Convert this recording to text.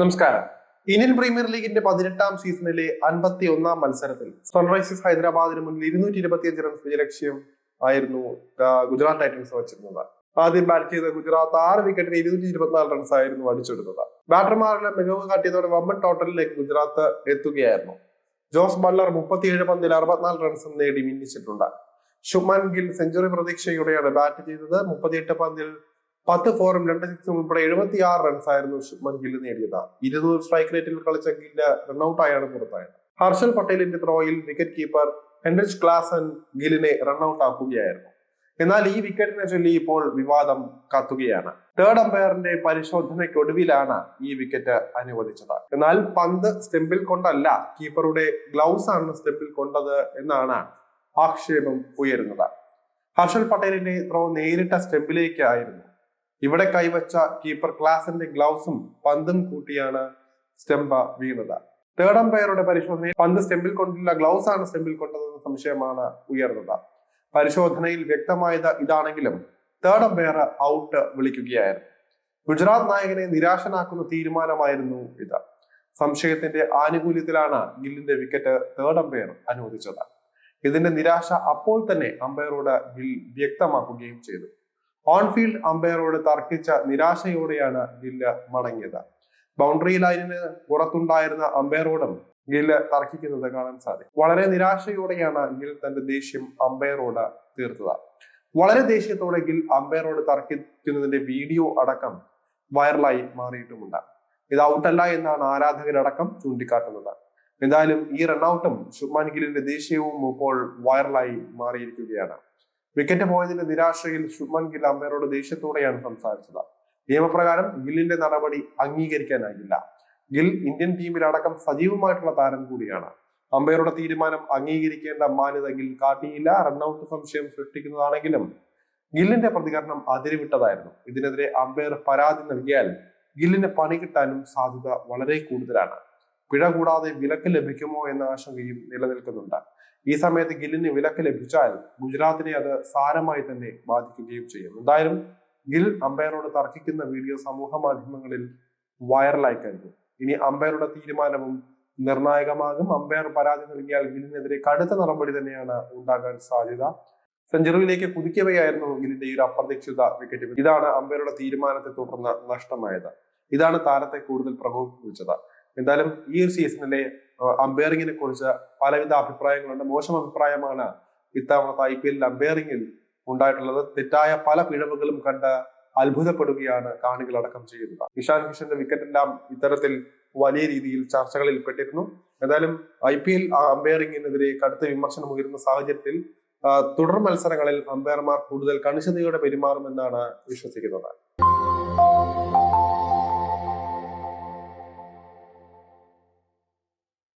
നമസ്കാരം. Indian premier ലീഗിന്റെ പതിനെട്ടാം സീസണിലെ അൻപത്തി ഒന്നാം മത്സരത്തിൽ സൺറൈസേഴ്സ് ഹൈദരാബാദിന് മുന്നിൽ ഇരുന്നൂറ്റി ഇരുപത്തിയഞ്ച് റൺസ് വിജയലക്ഷ്യം ആയിരുന്നു ഗുജറാത്ത് ടൈറ്റൻസ് വച്ചിരുന്നത്. ആദ്യം ബാറ്റ് ചെയ്ത ഗുജറാത്ത് ആറ് വിക്കറ്റിന് ഇരുന്നൂറ്റി ഇരുപത്തിനാല് റൺസ് ആയിരുന്നു അടിച്ചെടുത്തത്. ബാറ്റർമാരുടെ മികവ് കാട്ടിയതോടെ വമ്പൻ ടോട്ടലിലേക്ക് ഗുജറാത്ത് എത്തുകയായിരുന്നു. ജോസ് ബട്ട്ലർ മുപ്പത്തിയേഴ് പന്തിൽ അറുപത്തിനാല് റൺസും നേടി മിന്നിച്ചിട്ടുണ്ട്. ശുഭ്മാൻ ഗിൽ സെഞ്ചുറി പ്രതീക്ഷയോടെയാണ് ബാറ്റ് ചെയ്തത്. മുപ്പത്തിയെട്ട് പന്തിൽ പത്ത് ഫോറും രണ്ട് സിക്സും ഉൾപ്പെടെ എഴുപത്തി ആറ് റൺസ് ആയിരുന്നു ശുഭ്മൻ ഗില്ല് നേടിയത്. ഇരുന്നൂറ് സ്ട്രൈക്ക് റേറ്റിൽ കളിച്ച ഗില്ല് റൺഔട്ടായാണ് പുറത്തായത്. ഹർഷൽ പട്ടേലിന്റെ ത്രോയിൽ വിക്കറ്റ് കീപ്പർ ഹെൻറിച്ച് ക്ലാസൻ ഗില്ലിനെ റൺഔട്ട് ആക്കുകയായിരുന്നു. എന്നാൽ ഈ വിക്കറ്റിനെ ചൊല്ലി ഇപ്പോൾ വിവാദം കത്തുകയാണ്. തേർഡ് അമ്പയറിന്റെ പരിശോധനയ്ക്കൊടുവിലാണ് ഈ വിക്കറ്റ് അനുവദിച്ചത്. എന്നാൽ പന്ത് സ്റ്റെമ്പിൽ കൊണ്ടല്ല കീപ്പറുടെ ഗ്ലൗസ് ആണ് സ്റ്റെമ്പിൽ കൊണ്ടത് എന്നാണ് ആക്ഷേപം ഉയരുന്നത്. ഹർഷൽ പട്ടേലിന്റെ ത്രോ നേരിട്ട സ്റ്റെമ്പിലേക്കായിരുന്നു ഇവിടെ കൈവച്ച കീപ്പർ ക്ലാസിന്റെ ഗ്ലൗസും പന്തും കൂട്ടിയാണ് സ്റ്റെമ്പ വീണത്. തേർഡ് അമ്പയറുടെ പരിശോധനയിൽ പന്ത് സ്റ്റെമ്പിൽ കൊണ്ടില്ല ഗ്ലൗസ് ആണ് സ്റ്റെമ്പിൽ കൊണ്ടതെന്ന സംശയമാണ് ഉയർന്നത്. പരിശോധനയിൽ വ്യക്തമായത് ഇതാണെങ്കിലും തേർഡ് അമ്പയർ ഔട്ട് വിളിക്കുകയായിരുന്നു. ഗുജറാത്ത് നായകനെ നിരാശനാക്കുന്ന തീരുമാനമായിരുന്നു ഇത്. സംശയത്തിന്റെ ആനുകൂല്യത്തിലാണ് ഗില്ലിന്റെ വിക്കറ്റ് തേർഡ് അമ്പയർ അനുവദിച്ചത്. ഇതിന്റെ നിരാശ അപ്പോൾ തന്നെ അമ്പയറോട് ഗിൽ വ്യക്തമാക്കുകയും ചെയ്തു. ഓൺ ഫീൽഡ് അമ്പയറോട് തർക്കിച്ച നിരാശയോടെയാണ് ഗില്ല് മടങ്ങിയത്. ബൗണ്ടറി ലൈനിന് പുറത്തുണ്ടായിരുന്ന അമ്പയറോടും ഗില്ല് തർക്കിക്കുന്നത് കാണാൻ സാധിക്കും. വളരെ നിരാശയോടെയാണ് ഗിൽ തന്റെ ദേഷ്യം അമ്പയറോട് തീർത്തത്. വളരെ ദേഷ്യത്തോടെ ഗിൽ അമ്പയറോട് തർക്കിക്കുന്നതിന്റെ വീഡിയോ അടക്കം വൈറലായി മാറിയിട്ടുമുണ്ട്. ഇത് ഔട്ടല്ല എന്നാണ് ആരാധകരടക്കം ചൂണ്ടിക്കാട്ടുന്നത്. എന്തായാലും ഈ റൺഔട്ടും ശുഭ്മാൻ ഗില്ലിന്റെ ദേഷ്യവും ഇപ്പോൾ വൈറലായി മാറിയിരിക്കുകയാണ്. വിക്കറ്റ് പോയതിന്റെ നിരാശയിൽ ശുഭൻ ഗിൽ അമ്പയറോട് ദേഷ്യത്തോടെയാണ് സംസാരിച്ചത്. നിയമപ്രകാരം ഗില്ലിന്റെ നടപടി അംഗീകരിക്കാനാകില്ല. ഗിൽ ഇന്ത്യൻ ടീമിൽ അടക്കം സജീവമായിട്ടുള്ള താരം കൂടിയാണ്. അമ്പയറുടെ തീരുമാനം അംഗീകരിക്കേണ്ട മാന്യത ഗിൽ കാട്ടിയില്ല. റൺഔട്ട് സംശയം സൃഷ്ടിക്കുന്നതാണെങ്കിലും ഗില്ലിന്റെ പ്രതികരണം അതിരുവിട്ടതായിരുന്നു. ഇതിനെതിരെ അമ്പയർ പരാതി നൽകിയാൽ ഗില്ലിന് പണി കിട്ടാനും സാധ്യത വളരെ കൂടുതലാണ്. പിഴ കൂടാതെ വിലക്ക് ലഭിക്കുമോ എന്ന ആശങ്കയും നിലനിൽക്കുന്നുണ്ട്. ഈ സമയത്ത് ഗില്ലിന് വിലക്ക് ലഭിച്ചാൽ ഗുജറാത്തിനെ അത് സാരമായി തന്നെ ബാധിക്കുകയും ചെയ്യും. എന്തായാലും ഗിൽ അമ്പയറോട് തർക്കിക്കുന്ന വീഡിയോ സമൂഹ മാധ്യമങ്ങളിൽ വൈറലായി കഴിഞ്ഞു. ഇനി അമ്പയറുടെ തീരുമാനവും നിർണായകമാകും. അമ്പയർ പരാതി നൽകിയാൽ ഗില്ലിനെതിരെ കടുത്ത നടപടി തന്നെയാണ് ഉണ്ടാകാൻ സാധ്യത. സെഞ്ചുറിയിലേക്ക് കുതിക്കവെയായിരുന്നു ഗില്ലിന്റെ ഈ ഒരു അപ്രതീക്ഷിത വിക്കറ്റ് ഇതാണ് അമ്പയറുടെ തീരുമാനത്തെ തുടർന്ന് നഷ്ടമായത്. ഇതാണ് താരത്തെ കൂടുതൽ പ്രകോപിപ്പിച്ചത്. എന്തായാലും ഈ ഒരു സീസണിലെ അമ്പയറിങ്ങിനെ കുറിച്ച് പലവിധ അഭിപ്രായങ്ങളുണ്ട്. മോശം അഭിപ്രായമാണ് ഇത്തവണത്തെ ഐ പി എല്ലിൽ അമ്പയറിങ്ങിൽ ഉണ്ടായിട്ടുള്ളത്. തെറ്റായ പല പിഴവുകളും കണ്ട് അത്ഭുതപ്പെടുകയാണ് കാണികൾ അടക്കം ചെയ്യുന്നത്. ഇഷാൻ കിഷന്റെ വിക്കറ്റെല്ലാം ഇത്തരത്തിൽ വലിയ രീതിയിൽ ചർച്ചകളിൽ പെട്ടിരുന്നു. എന്തായാലും ഐ പി എൽ അമ്പയറിംഗിനെതിരെ കടുത്ത വിമർശനം ഉയരുന്ന സാഹചര്യത്തിൽ തുടർ മത്സരങ്ങളിൽ അമ്പയർമാർ കൂടുതൽ കണിശതയോടെ പെരുമാറുമെന്നാണ് വിശ്വസിക്കുന്നത്.